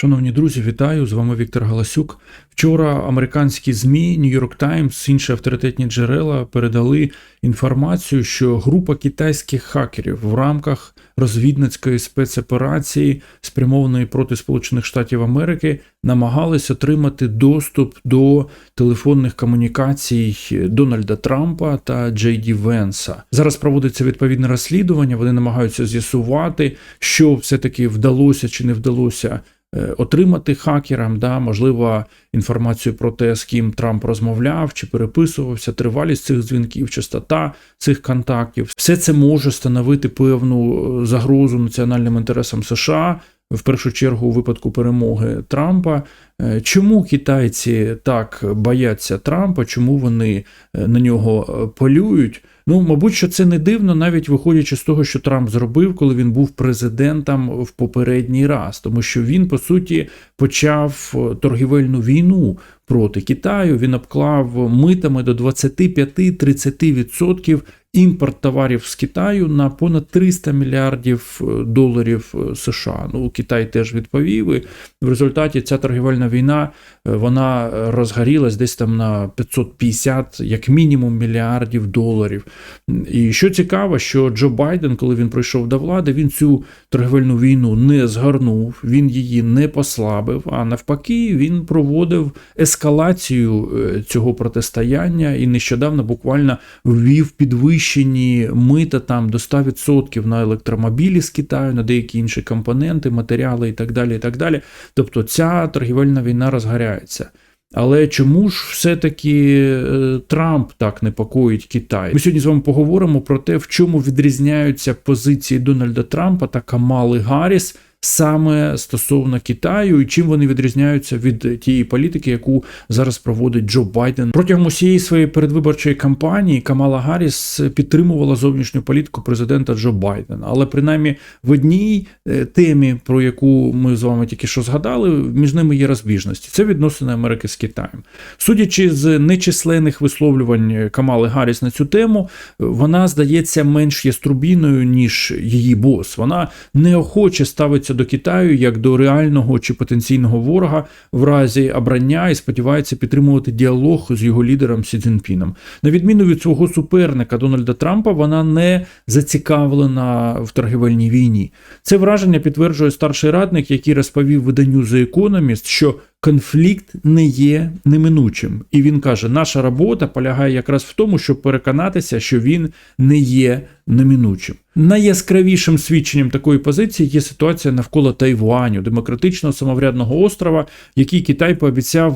Шановні друзі, вітаю! З вами Віктор Галасюк. Вчора американські ЗМІ York Times, інші авторитетні джерела передали інформацію, що група китайських хакерів в рамках розвідницької спецоперації, спрямованої проти Сполучених Штатів Америки, намагались отримати доступ до телефонних комунікацій Дональда Трампа та Джей Ді Венса. Зараз проводиться відповідне розслідування. Вони намагаються з'ясувати, що все-таки вдалося чи не вдалося. Е, Отримати хакерам, да, можливо, інформацію про те, з ким Трамп розмовляв чи переписувався, тривалість цих дзвінків, частота цих контактів. Все це може становити певну е, загрозу національним інтересам США. В першу чергу у випадку перемоги Трампа. Е, Чому китайці так бояться Трампа? Чому вони е, на нього е, полюють? Ну, мабуть, що це не дивно, навіть виходячи з того, що Трамп зробив, коли він був президентом в попередній раз, тому що він по суті почав торгівельну війну проти Китаю. Він обклав митами до 25-30% імпорт товарів з Китаю на понад 300 мільярдів е, доларів е, США. Ну, Китай теж відповів. І в результаті ця торгівельна війна е, вона розгорілась десь там на 550, як мінімум, мільярдів доларів. І що цікаво, що Джо Байден, коли він прийшов до влади, він цю торгівельну війну не згорнув, він її не послабив, а навпаки, він проводив ескалацію цього протистояння і нещодавно буквально ввів підвищені мита там до 100% на електромобілі з Китаю, на деякі інші компоненти, матеріали і так далі. і так далі. Тобто ця торгівельна війна розгоряється. Але чому ж все-таки е, Трамп так непокоїть Китай? Ми сьогодні з вами поговоримо про те, в чому відрізняються позиції Дональда Трампа та Камали Гарріс саме стосовно Китаю, і чим вони відрізняються від тієї політики, яку зараз проводить Джо Байден. Протягом усієї своєї передвиборчої кампанії Камала Гарріс підтримувала зовнішню політику президента Джо Байдена. Але принаймні в одній е, темі, про яку ми з вами тільки що згадали, між ними є розбіжності. Це відносини Америки з Китаєм. Судячи з нечисленних висловлювань Камали Гарріс на цю тему, вона здається менш яструбіною, ніж її бос. Вона неохоче ставиться до Китаю як до реального чи потенційного ворога в разі обрання і сподівається підтримувати діалог з його лідером Сі Цзіньпіном. На відміну від свого суперника Дональда Трампа, вона не зацікавлена в торгівельній війні. Це враження підтверджує старший радник, який розповів виданню The Economist, що конфлікт не є неминучим. І він каже: наша робота полягає якраз в тому, щоб переконатися, що він не є неминучим. Найяскравішим свідченням такої позиції є ситуація навколо Тайваню, демократичного самоврядного острова, який Китай пообіцяв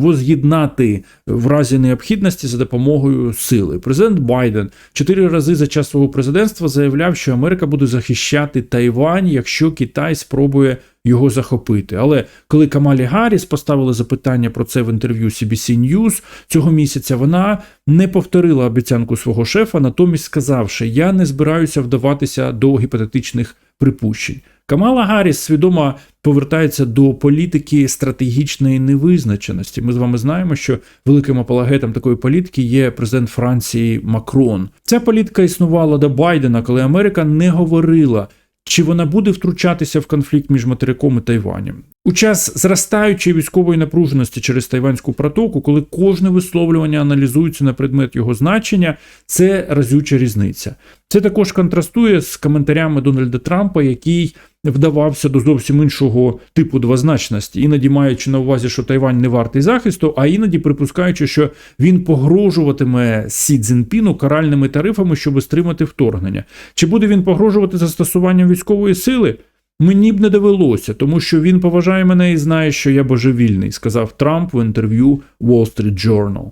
воз'єднати в разі необхідності за допомогою сили. Президент Байден чотири рази за час свого президентства заявляв, що Америка буде захищати Тайвань, якщо Китай спробує його захопити. Але коли Камалі Гарріс поставили запитання про це в інтерв'ю CBC News цього місяця, вона не повторила обіцянку свого шефа, натомість сказавши: Я не збираюся вдаватися до гіпотетичних припущень. Камала Гарріс свідомо повертається до політики стратегічної невизначеності. Ми з вами знаємо, що великим апологетом такої політики є президент Франції Макрон. Ця політика існувала до Байдена, коли Америка не говорила. Чи вона буде втручатися в конфлікт між материком і Тайванем? У час зростаючої військової напруженості через Тайванську протоку, коли кожне висловлювання аналізується на предмет його значення, це разюча різниця. Це також контрастує з коментарями Дональда Трампа, який вдавався до зовсім іншого типу двозначності, іноді маючи на увазі, що Тайвань не вартий захисту, а іноді припускаючи, що він погрожуватиме Сі Цзінпіну каральними тарифами, щоб стримати вторгнення. Чи буде він погрожувати застосуванням військової сили? Мені б не довелося, тому що він поважає мене і знає, що я божевільний, сказав Трамп в інтерв'ю Wall Street Journal.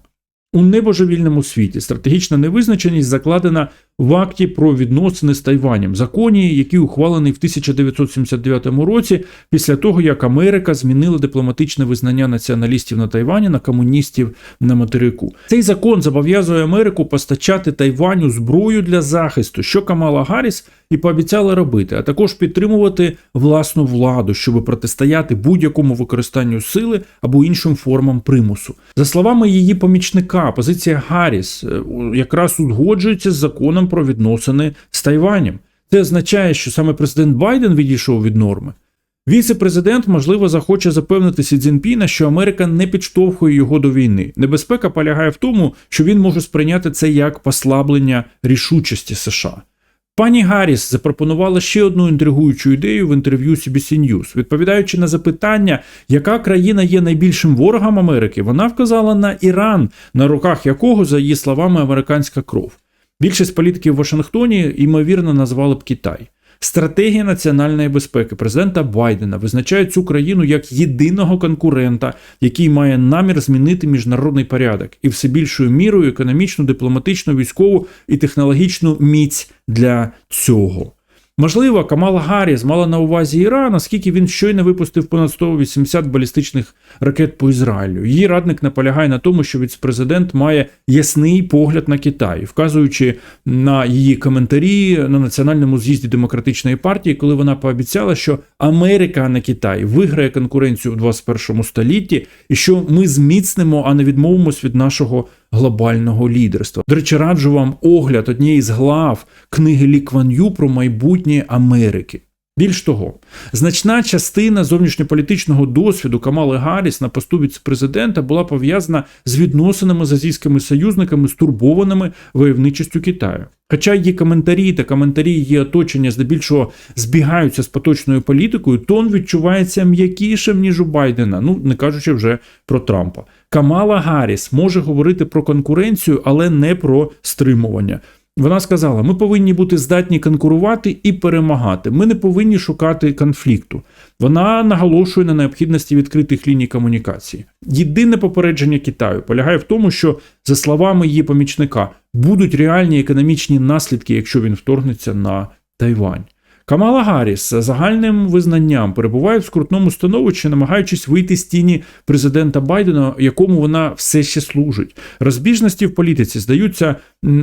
У небожевільному світі стратегічна невизначеність закладена в акті про відносини з Тайванем, законі, який ухвалений в 1979 році, після того як Америка змінила дипломатичне визнання націоналістів на Тайвані на комуністів на материку. Цей закон зобов'язує Америку постачати Тайваню зброю для захисту, що Камала Гарріс і пообіцяла робити, а також підтримувати власну владу, щоб протистояти будь-якому використанню сили або іншим формам примусу. За словами її помічника, позиція Гарріс е, якраз узгоджується з законом про відносини з Тайванем. Це означає, що саме президент Байден відійшов від норми. Віце-президент, можливо, захоче запевнити Сі Цзіньпіна, що Америка не підштовхує його до війни. Небезпека полягає в тому, що він може сприйняти це як послаблення рішучості США. Пані Гарріс запропонувала ще одну інтригуючу ідею в інтерв'ю CBC News. Відповідаючи на запитання, яка країна є найбільшим ворогом Америки, вона вказала на Іран, на руках якого, за її словами, американська кров. Більшість політиків в Вашингтоні ймовірно назвали б Китай. Стратегія національної безпеки президента Байдена визначає цю країну як єдиного конкурента, який має намір змінити міжнародний порядок і все більшою мірою економічну, дипломатичну, військову і технологічну міць для цього. Можливо, Камала Гарріс мала на увазі Іран, оскільки він щойно випустив понад 180 балістичних ракет по Ізраїлю. Її радник наполягає на тому, що віцпрезидент має ясний погляд на Китай, вказуючи на її коментарі на національному з'їзді демократичної партії, коли вона пообіцяла, що Америка, а не Китай, виграє конкуренцію у 21 столітті, і що ми зміцнимо, а не відмовимось від нашого глобального лідерства. До речі, раджу вам огляд однієї з глав книги Лі про майбутнє Америки. Більш того, значна частина зовнішньополітичного досвіду Камали Гарріс на посту віцепрезидента була пов'язана з відносинами з азійськими союзниками, стурбованими войовничістю Китаю. Хоча її коментарі та коментарі її оточення здебільшого збігаються з поточною політикою, тон відчувається м'якішим ніж у Байдена, ну не кажучи вже про Трампа. Камала Гарріс може говорити про конкуренцію, але не про стримування. Вона сказала: ми повинні бути здатні конкурувати і перемагати. Ми не повинні шукати конфлікту. Вона наголошує на необхідності відкритих ліній комунікації. Єдине попередження Китаю полягає в тому, що, за словами її помічника, будуть реальні економічні наслідки, якщо він вторгнеться на Тайвань. Камала Гарріс загальним визнанням перебуває в скрутному становищі, намагаючись вийти з тіні президента Байдена, якому вона все ще служить. Розбіжності в політиці здаються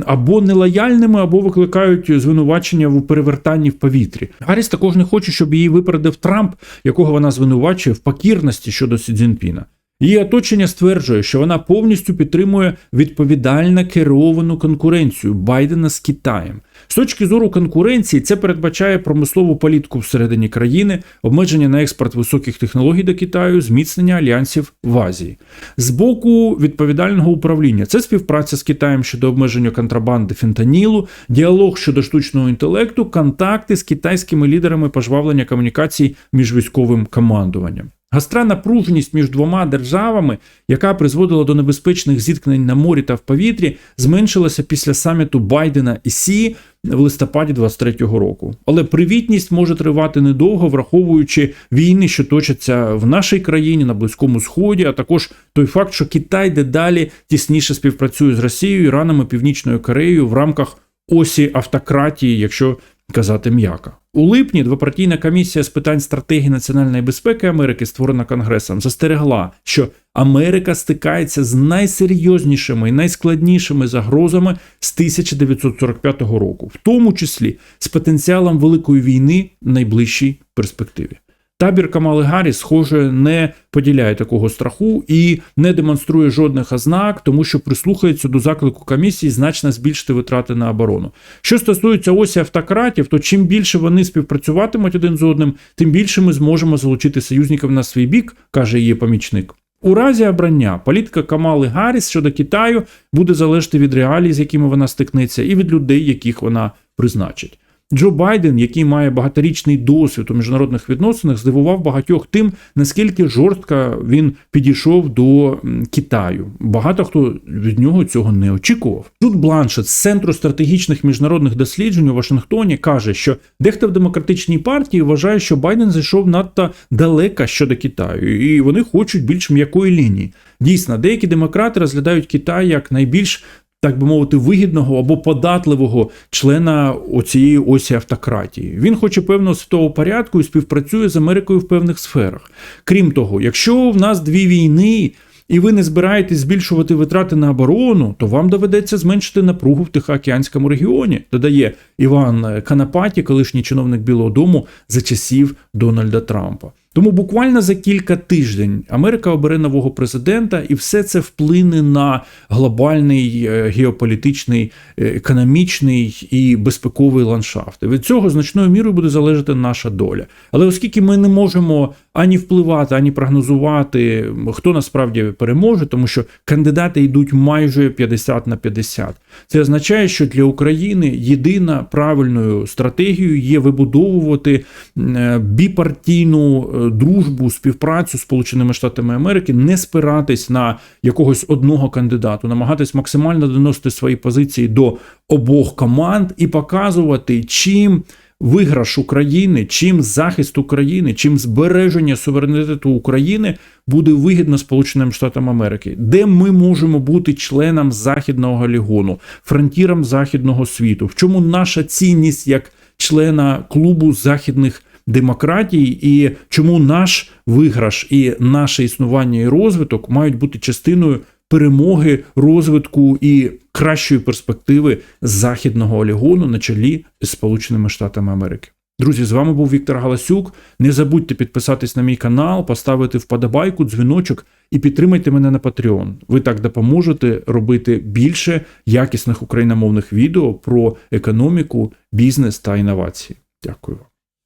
або нелояльними, або викликають звинувачення в перевертанні в повітрі. Гарріс також не хоче, щоб її випередив Трамп, якого вона звинувачує в покірності щодо Сі Цзіньпіна. Її оточення стверджує, що вона повністю підтримує відповідально керовану конкуренцію Байдена з Китаєм. З точки зору конкуренції, це передбачає промислову політику всередині країни, обмеження на експорт високих технологій до Китаю, зміцнення альянсів в Азії. З боку відповідального управління це співпраця з Китаєм щодо обмеження контрабанди фентанілу, діалог щодо штучного інтелекту, контакти з китайськими лідерами пожвавлення комунікацій між військовим командуванням. Гастра напруженість між двома державами, яка призводила до небезпечних зіткнень на морі та в повітрі, зменшилася після саміту Байдена і Сі в листопаді 23-го року. Але привітність може тривати недовго, враховуючи війни, що точаться в нашій країні на Близькому Сході, а також той факт, що Китай дедалі тісніше співпрацює з Росією, Іраном і Північною Кореєю в рамках осі автократії, якщо казати м'яко. У липні двопартійна комісія з питань стратегії національної безпеки Америки, створена Конгресом, застерегла, що Америка стикається з найсерйознішими і найскладнішими загрозами з 1945 року, в тому числі з потенціалом великої війни в найближчій перспективі. Табір Камали Гарріс, схоже, не поділяє такого страху і не демонструє жодних ознак, тому що прислухається до заклику комісії значно збільшити витрати на оборону. Що стосується осі автократів, то чим більше вони співпрацюватимуть один з одним, тим більше ми зможемо залучити союзників на свій бік, каже її помічник. У разі обрання політика Камали Гарріс щодо Китаю буде залежати від реалій, з якими вона стикнеться, і від людей, яких вона призначить. Джо Байден, який має багаторічний досвід у міжнародних відносинах, здивував багатьох тим, наскільки жорстко він підійшов до Китаю. Багато хто від нього цього не очікував. Джуд Бланшет з центру стратегічних міжнародних досліджень у Вашингтоні каже, що дехто в демократичній партії вважає, що Байден зайшов надто далеко щодо Китаю, і вони хочуть більш м'якої лінії. Дійсно, деякі демократи розглядають Китай як найбільш так би мовити, вигідного або податливого члена оцієї осі автократії. Він хоче певного світового порядку і співпрацює з Америкою в певних сферах. Крім того, якщо в нас дві війни. І ви не збираєтесь збільшувати витрати на оборону, то вам доведеться зменшити напругу в Тихоокеанському регіоні, додає Іван Канапаті, колишній чиновник Білого Дому за часів Дональда Трампа. Тому буквально за кілька тиждень Америка обере нового президента, і все це вплине на глобальний е, геополітичний, е, економічний і безпековий ландшафт. Від цього значною мірою буде залежати наша доля. Але оскільки ми не можемо ані впливати, ані прогнозувати, хто насправді переможе, тому що кандидати йдуть майже 50 на 50. Це означає, що для України єдина правильною стратегією є вибудовувати е, біпартійну дружбу, співпрацю з Сполученими Штатами Америки, не спиратись на якогось одного кандидату, намагатись максимально доносити свої позиції до обох команд і показувати, чим виграш України, чим захист України, чим збереження суверенітету України буде вигідно Сполученим Штатам Америки, де ми можемо бути членом західного лігону, фронтіром західного світу. В чому наша цінність як члена клубу західних демократій, і чому наш виграш і наше існування і розвиток мають бути частиною перемоги, розвитку і кращої перспективи західного олігону на чолі з Сполученими Штатами Америки. Друзі, з вами був Віктор Галасюк. Не забудьте підписатись на мій канал, поставити вподобайку, дзвіночок і підтримайте мене на Patreon. Ви так допоможете робити більше якісних україномовних відео про економіку, бізнес та інновації. Дякую вам.